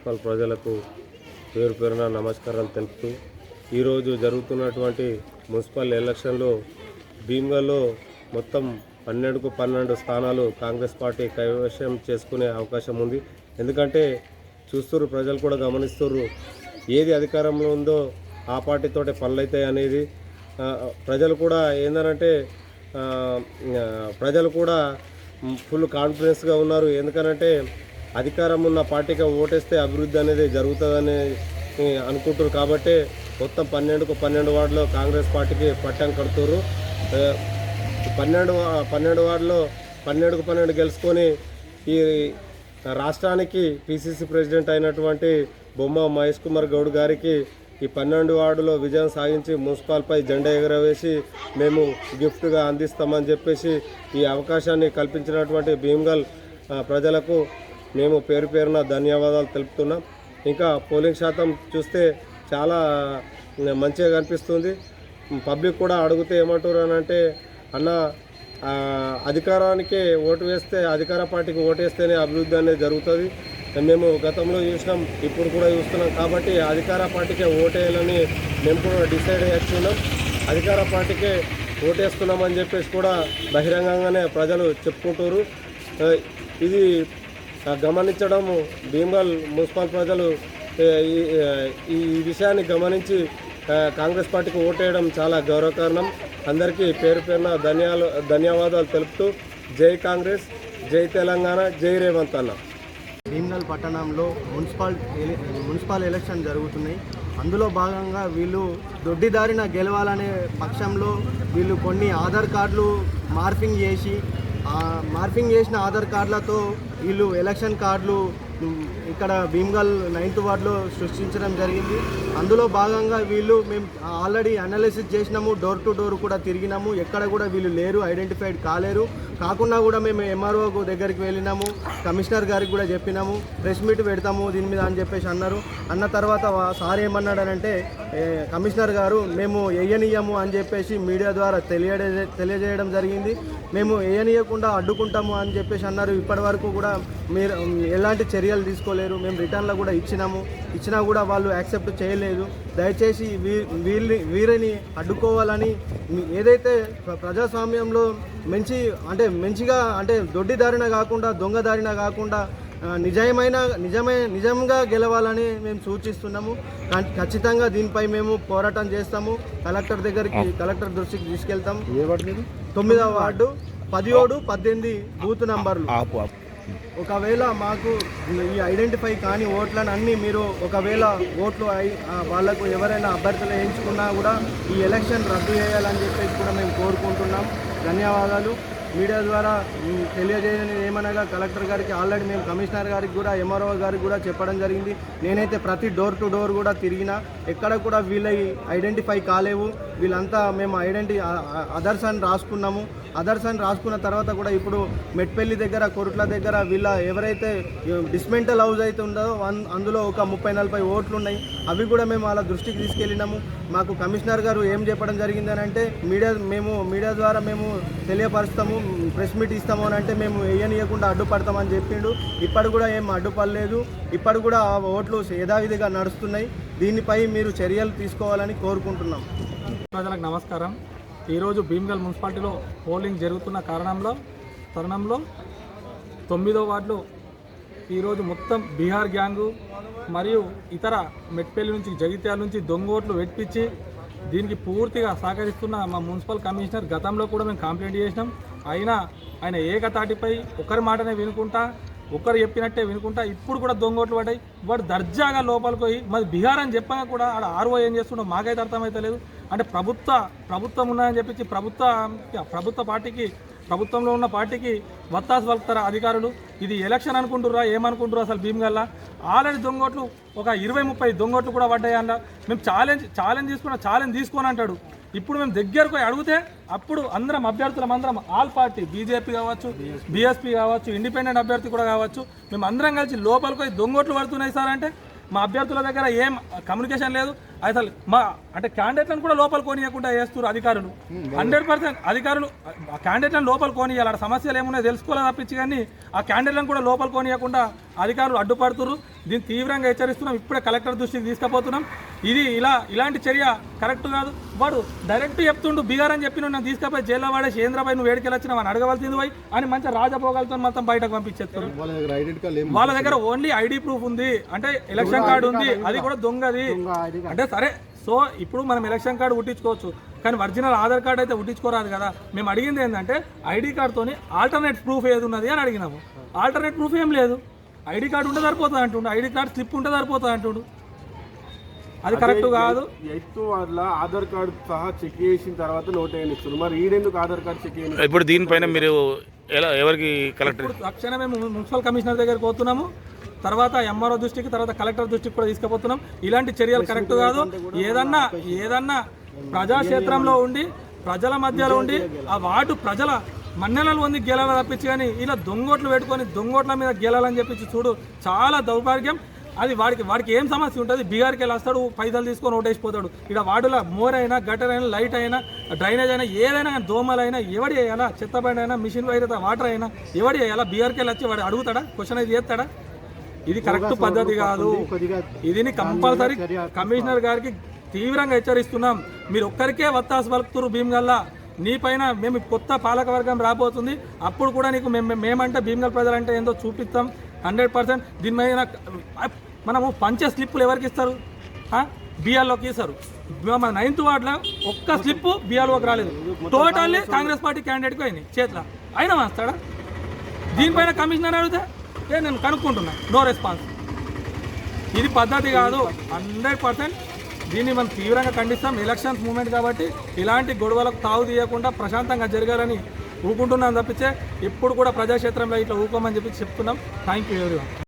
Municipal ప్రజలకు పేరు పేరున నమస్కారం తెలుపుతూ ఈరోజు జరుగుతున్నటువంటి మున్సిపల్ ఎలక్షన్లో భీమ్గల్లో మొత్తం పన్నెండుకు పన్నెండు స్థానాలు కాంగ్రెస్ పార్టీ కైవశం చేసుకునే అవకాశం ఉంది. ఎందుకంటే చూస్తున్నారు ప్రజలు కూడా గమనిస్తున్నారు ఏది అధికారంలో ఉందో ఆ పార్టీతోటే పనులు అవుతాయి అనేది ప్రజలు కూడా ఏందనంటే ప్రజలు కూడా ఫుల్ కాన్ఫిడెన్స్గా ఉన్నారు. ఎందుకనంటే అధికారం ఉన్న పార్టీకి ఓటేస్తే అభివృద్ధి అనేది జరుగుతుందని అనుకుంటారు కాబట్టి మొత్తం పన్నెండుకు పన్నెండు వార్డులో కాంగ్రెస్ పార్టీకి పట్టం కడుతురు పన్నెండు పన్నెండు వార్డులో పన్నెండుకు పన్నెండు గెలుచుకొని ఈ రాష్ట్రానికి పిసిసి ప్రెసిడెంట్ అయినటువంటి బొమ్మ మహేష్ కుమార్ గౌడ్ గారికి ఈ పన్నెండు వార్డులో విజయం సాధించి మున్సిపాల్పై జెండా ఎగరవేసి మేము గిఫ్ట్గా అందిస్తామని చెప్పేసి ఈ అవకాశాన్ని కల్పించినటువంటి భీమ్గల్ ప్రజలకు మేము పేరు పేరున ధన్యవాదాలు తెలుపుతున్నాం. ఇంకా పోలింగ్ శాతం చూస్తే చాలా మంచిగా కనిపిస్తుంది. పబ్లిక్ కూడా అడిగితే ఏమంటారు అని అంటే అన్న అధికారానికే అధికారానికి ఓటు వేస్తే అధికార పార్టీకి ఓటు వేస్తేనే అభివృద్ధి అనేది జరుగుతుంది. మేము గతంలో చూసినాం ఇప్పుడు కూడా చూస్తున్నాం. కాబట్టి అధికార పార్టీకే ఓటేయాలని మేము కూడా డిసైడ్ చేస్తున్నాం అధికార పార్టీకే ఓటేస్తున్నామని చెప్పేసి కూడా బహిరంగంగానే ప్రజలు చెప్పుకుంటారు ఇది గమనించడం భీమల్ మున్సిపల్ ప్రజలు ఈ ఈ విషయాన్ని గమనించి కాంగ్రెస్ పార్టీకి ఓటేయడం చాలా గౌరవకారణం. అందరికీ పేరు పేరున ధన్యాలు ధన్యవాదాలు తెలుపుతూ జై కాంగ్రెస్ జై తెలంగాణ జై రేవంత్ అన్న. భీమ్గల్ పట్టణంలో మున్సిపల్ మున్సిపల్ ఎలక్షన్ జరుగుతున్నాయి. అందులో భాగంగా వీళ్ళు దొడ్డిదారిన గెలవాలనే పక్షంలో వీళ్ళు కొన్ని ఆధార్ కార్డులు మార్పింగ్ చేసి మార్పింగ్ చేసిన ఆధార్ కార్డులతో వీళ్ళు ఎలక్షన్ కార్డులు ఇక్కడ భీమ్గల్ నైన్త్ వార్డులో సృష్టించడం జరిగింది. అందులో భాగంగా వీళ్ళు మేము ఆల్రెడీ అనాలిసిస్ చేసినాము. డోర్ టు డోర్ కూడా తిరిగినాము. ఎక్కడ కూడా వీళ్ళు లేరు ఐడెంటిఫైడ్ కాలేరు. కాకుండా కూడా మేము ఎంఆర్ఓ దగ్గరికి వెళ్ళినాము. కమిషనర్ గారికి కూడా చెప్పినాము. ప్రెస్ మీట్ పెడతాము దీని మీద అని చెప్పేసి అన్నారు. అన్న తర్వాత సార్ ఏమన్నాడనంటే కమిషనర్ గారు మేము వేయనీయము అని చెప్పేసి మీడియా ద్వారా తెలియడే తెలియజేయడం జరిగింది. మేము వేయనీయకుండా అడ్డుకుంటాము అని చెప్పేసి అన్నారు. ఇప్పటి వరకు కూడా మీరు ఎలాంటి చర్యలు తీసుకోలేరు మేము రిటర్న్లో కూడా ఇచ్చినాము. ఇచ్చినా కూడా వాళ్ళు యాక్సెప్ట్ చేయలేదు. దయచేసి వీ వీళ్ళని వీరిని అడ్డుకోవాలని ఏదైతే ప్ర- ప్రజాస్వామ్యంలో మంచి అంటే మంచిగా అంటే దొడ్డిదారిన కాకుండా దొంగదారిన కాకుండా నిజమైన నిజమే నిజంగా గెలవాలని మేము సూచిస్తున్నాము. ఖచ్చితంగా దీనిపై మేము పోరాటం చేస్తాము. కలెక్టర్ దగ్గరికి కలెక్టర్ దృష్టికి తీసుకెళ్తాం. తొమ్మిదవ వార్డు పదిహేడు పద్దెనిమిది బూత్ నంబర్లు. ఒకవేళ మాకు ఈ ఐడెంటిఫై కాని ఓట్లను అన్నీ మీరు ఒకవేళ ఓట్లు అయి వాళ్ళకు ఎవరైనా అభ్యర్థులు వేయించుకున్నా కూడా ఈ ఎలక్షన్ రద్దు చేయాలని చెప్పేసి కూడా మేము కోరుకుంటున్నాం. ధన్యవాదాలు. మీడియా ద్వారా తెలియజేయని ఏమనగా కలెక్టర్ గారికి ఆల్రెడీ మేము కమిషనర్ గారికి కూడా ఎంఆర్ఓ గారికి కూడా చెప్పడం జరిగింది. నేనైతే ప్రతి డోర్ టు డోర్ కూడా తిరిగిన ఎక్కడ కూడా వీళ్ళ ఐడెంటిఫై కాలేవు. వీళ్ళంతా మేము ఐడెంటి అదర్స్ అని రాసుకున్నాము. అదర్స్ అని రాసుకున్న తర్వాత కూడా ఇప్పుడు మెట్పల్లి దగ్గర కొరుట్ల దగ్గర వీళ్ళ ఎవరైతే డిస్మెంటల్ హౌస్ అయితే ఉందో అన్- అందులో ఒక ముప్పై నలభై ఓట్లు ఉన్నాయి. అవి కూడా మేము వాళ్ళ దృష్టికి తీసుకెళ్ళినాము. మాకు కమిషనర్ గారు ఏం చెప్పడం జరిగింది అని అంటే మీడియా మేము మీడియా ద్వారా మేము తెలియపరుస్తాము ప్రెస్ మీట్ ఇస్తాము అని అంటే మేము వేయనీయకుండా అడ్డుపడతామని చెప్పిండు. ఇప్పటి కూడా ఏం అడ్డుపడలేదు. ఇప్పటి కూడా ఆ ఓట్లు యథావిధిగా నడుస్తున్నాయి. దీనిపై మీరు చర్యలు తీసుకోవాలని కోరుకుంటున్నాం. ప్రజలకు నమస్కారం. ఈరోజు భీమ్గల్ మున్సిపాలిటీలో పోలింగ్ జరుగుతున్న కారణంలో తరుణంలో తొమ్మిదో వార్డులో ఈరోజు మొత్తం బీహార్ గ్యాంగు మరియు ఇతర మెట్పల్లి నుంచి జగిత్యాల నుంచి దొంగ ఓట్లు దీనికి పూర్తిగా సహకరిస్తున్న మా మున్సిపల్ కమిషనర్ గతంలో కూడా మేము కంప్లైంట్ చేసినాం. అయినా ఆయన ఏకతాటిపై ఒకరి మాటనే వినుకుంటా ఒకరు చెప్పినట్టే వినుకుంటా ఇప్పుడు కూడా దొంగోట్లు పడ్డాయి. వాడు దర్జాగా లోపలికి పోయి మరి బీహార్ అని చెప్పగా కూడా ఆడ ఆర్ఓ ఏం చేస్తుండో మాకైతే అర్థమవుతలేదు అంటే ప్రభుత్వ ప్రభుత్వం ఉన్నాయని చెప్పి ప్రభుత్వ ప్రభుత్వ పార్టీకి ప్రభుత్వంలో ఉన్న పార్టీకి వత్తాసు పలుకుతారా అధికారులు? ఇది ఎలక్షన్ అనుకుంటుర్రా ఏమనుకుంటుర్రా అసలు భీమ్గల్లా ఆల్రెడీ దొంగోట్లు ఒక ఇరవై ముప్పై దొంగోట్లు కూడా పడ్డాయి అన్న మేము ఛాలెంజ్ ఛాలెంజ్ తీసుకున్న ఛాలెంజ్ తీసుకొని అంటాడు. ఇప్పుడు మేము దగ్గరకు అడిగితే అప్పుడు అందరం అభ్యర్థులం అందరం ఆల్ పార్టీ బీజేపీ కావచ్చు బీఎస్పీ కావచ్చు ఇండిపెండెంట్ అభ్యర్థి కూడా కావచ్చు మేము అందరం కలిసి లోపలికి పోయి దొంగోట్లు పడుతున్నాయి సార్ అంటే మా అభ్యర్థుల దగ్గర ఏం కమ్యూనికేషన్ లేదు. అసలు మా అంటే క్యాండిడేట్లను కూడా లోపల కోనియకుండా చేస్తారు అధికారులు. హండ్రెడ్ పర్సెంట్ అధికారులు ఆ క్యాండిడేట్లను లోపల కోనియాలి. ఆడ సమస్యలు ఏమున్నాయో తెలుసుకోవాలి తప్పించి కానీ ఆ క్యాండిడేట్లను కూడా లోపల కోనియకుండా అధికారులు అడ్డుపడుతున్నారు దీన్ని తీవ్రంగా హెచ్చరిస్తున్నాం. ఇప్పుడే కలెక్టర్ దృష్టికి తీసుకుపోతున్నాం. ఇది ఇలా ఇలాంటి చర్య కరెక్ట్ కాదు. వాడు డైరెక్ట్ చెప్తుండు బీగార్ అని చెప్పి నన్ను తీసుకపోయి జైల్లో వాడే శేంద్రబాయి నువ్వు వేడికి వచ్చిన అని అడగవలసింది పోయి అని మంచి రాజభోగాలతో మొత్తం బయటకు పంపించేస్తారు వాళ్ళ దగ్గర ఓన్లీ ఐడి ప్రూఫ్ ఉంది. అంటే ఎలక్షన్ కార్డు ఉంది. అది కూడా దొంగది. అంటే సరే సో ఇప్పుడు మనం ఎలక్షన్ కార్డు పుట్టించుకోవచ్చు కానీ ఒరిజినల్ ఆధార్ కార్డు అయితే పుట్టించుకోరాదు కదా. మేము అడిగింది ఏంటంటే ఐడి కార్డుతోని ఆల్టర్నేట్ ప్రూఫ్ ఏది ఉన్నది అని అడిగినాము. ఆల్టర్నేట్ ప్రూఫ్ ఏం లేదు. ఐడి కార్డు ఉంటే సరిపోతుంది అంటుండు. ఐడి కార్డు స్లిప్ ఉంటే సరిపోతుంది అంటుండు. అది కరెక్ట్ కాదు. వాళ్ళ ఆధార్ కార్డు సహా చెక్ చేసిన తర్వాత నోట్ అయ్యనిస్తారు మరి ఈడెందుకు ఆధార్ కార్డు చెక్ చేయని ఇప్పుడు దీనిపైన మీరు ఎలా ఎవరికి కలెక్టర్? తక్షణమే ము- మున్సిపల్ కమిషనర్ దగ్గరికి పోతున్నాము. తర్వాత ఎంఆర్ఓ దృష్టికి తర్వాత కలెక్టర్ దృష్టికి కూడా తీసుకుపోతున్నాం. ఇలాంటి చర్యలు కరెక్ట్ కాదు. ఏదన్నా ఏదన్నా ప్రజాక్షేత్రంలో ఉండి ప్రజల మధ్యలో ఉండి ఆ వార్డు ప్రజల మన్నెలలు పొంది గెలాల తప్పించి కానీ ఇలా దొంగోట్లు పెట్టుకొని దొంగోట్ల మీద గెలాలని చెప్పి చూడు చాలా దౌర్భాగ్యం. అది వాడికి వాడికి ఏం సమస్య ఉంటుంది? బీహార్కి వెళ్ళి వస్తాడు పైసలు తీసుకొని ఓటేసిపోతాడు. ఇక్కడ వార్డులో మోర్ అయినా గటర్ అయినా లైట్ అయినా డ్రైనేజ్ అయినా ఏదైనా కానీ దోమలైనా ఎవడి వేయాలా చెత్త అయినా మిషన్ వైర్ వాటర్ అయినా ఎవడి వేయాలా బీహార్కి వెళ్ళి వచ్చి వాడు అడుగుతాడా? క్వశ్చన్ అయితే చేస్తాడా? ఇది కరెక్ట్ పద్ధతి కాదు. ఇది కంపల్సరీ కమిషనర్ గారికి తీవ్రంగా హెచ్చరిస్తున్నాం. మీరు ఒక్కరికే వత్తాసు పలుకుతురు భీమ్గల్లా. నీ పైన మేము కొత్త పాలక వర్గం రాబోతుంది. అప్పుడు కూడా నీకు మేము మేమంటే భీమ్గల్ ప్రజలంటే ఏందో చూపిస్తాం. హండ్రెడ్ పర్సెంట్ దీని మీద మనము పంచే స్లిప్పులు ఎవరికి ఇస్తారు? బిఆర్లోకి ఇస్తారు. మన నైన్త్ వార్డులో ఒక్క స్లిప్ బిఆర్లోకి రాలేదు. టోటల్లీ కాంగ్రెస్ పార్టీ క్యాండిడేట్కి పోయింది చేతిలో. అయినా వస్తాడా దీనిపైన కమిషనర్ అడిగితే ఏ నేను కనుక్కుంటున్నా. నో రెస్పాన్స్ ఇది పద్ధతి కాదు. హండ్రెడ్ పర్సెంట్ దీన్ని మనం తీవ్రంగా ఖండిస్తాం. ఎలక్షన్స్ మూమెంట్ కాబట్టి ఇలాంటి గొడవలకు తావు తీయకుండా ప్రశాంతంగా జరగాలని ఊకుంటున్నాం తప్పించే ఇప్పుడు కూడా ప్రజాక్షేత్రంలో ఇట్లా ఊకోమని చెప్పి చెప్తున్నాం. థ్యాంక్ యూ ఎవరి